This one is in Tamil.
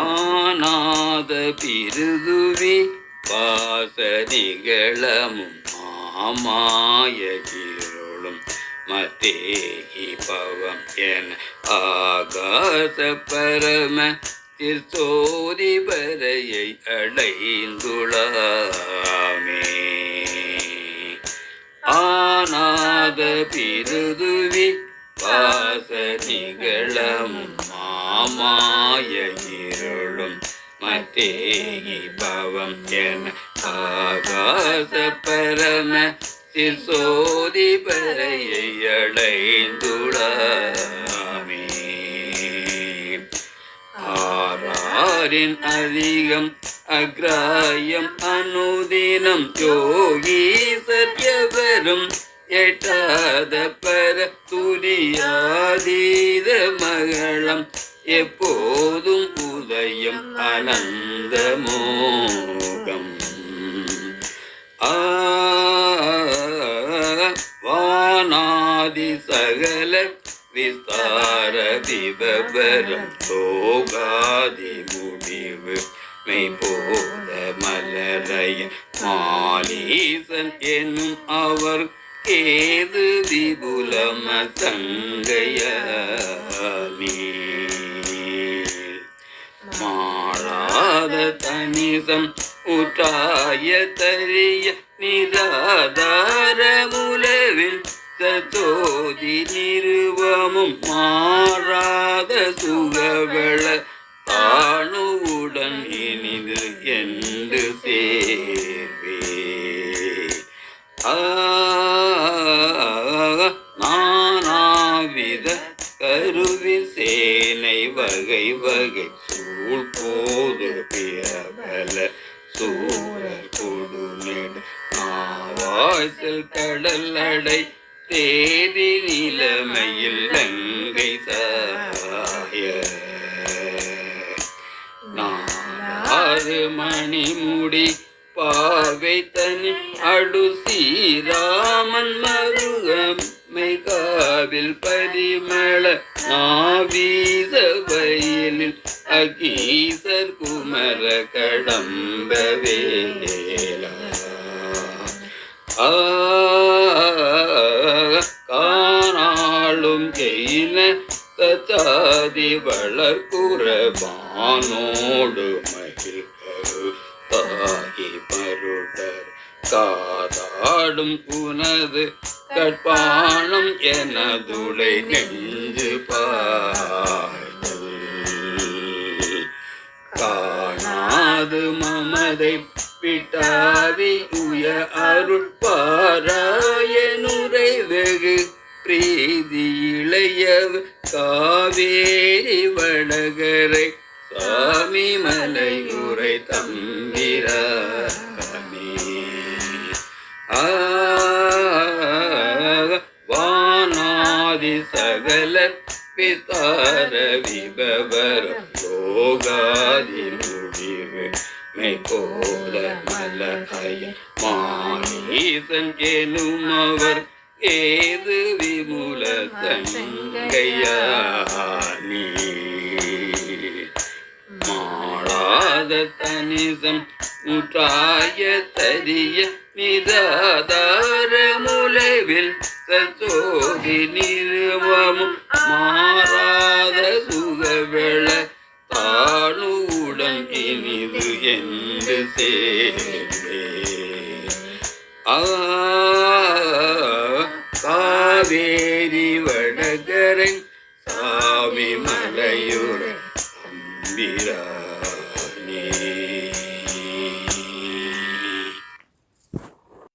ஆனாத பிருதுவே வாசனிகளமும் மாமாய இருளும் மத்தேகி பவம் என ஆகாச பரம திருத்தோதி வரையை அடைந்துளாமே. ஆனாத பிருதுவி வாசனிகளமும் மாமாய இருளும் மத்தேகி பவம் என ஆகாச பரம சிசோதி பரையை அடைந்துளாமே ஆராரின் அதிகம் அக்ராயம் அனுதினம் யோகி சத்யவரும் எட்டாத பர துரியாதீத மகளம் எப்போதும் உதயம் அனந்த மோகம். ஆ வானாதி சகல விசார விபரம் சோகாதி முடிவு. மெய் போத மலரைய மாலீசன் என்னும் அவர் கேது விபுலம சங்கைய நீ தனிசம் உற்றாய தரிய நிராதார முலவில் நிருவமும் மாறாத சுகவள ஆணுவுடன் இனிது என்று சேர்வே. நானாவித கருவி சேனை வகை வகை போது பிறபல சூழல் கொடுநெடு நாவாய்ச்சல் கடல் அடை தேதி நிலைமையில் நங்கை சாய. நாலாறு மணிமுடி பாவை தனி அடு ஸ்ரீராமன் மருகம் காவில் பரிமள நாவீத வயலில் அகீசர் குமர கடம்ப வேலா. ஆ காணாளும் கெயின சச்சாதி வளர்குறவானோடு மகிழ்கரு தாகி மருடர். காதாடும் உனது கற்பாணம் எனதுளை நெஞ்சு பாய்தல். காணாது மமதை பிட்டாவி உய அருட்பாராயனுரை வெகு பிரீதி இளையவ காவேரி வடகரை சாமி மலையுரை தம்பிரானே. ஆ ஆதி சகல பிதார விபவரம் யோகாதி முடிவு மெய்போல மலகய மானீசன் அவர் ஏது விமுல தங்கையானி மாளாத தனிசம் முற்றாய தரிய நிதாதார முலைவில் சோதி நிறுவமும் மாறாத சுகவெள தானுடன் இனிது என்று சேர்ந்தே ஆ காவேரி வடகரை சாமி மலையுற அம்பிரா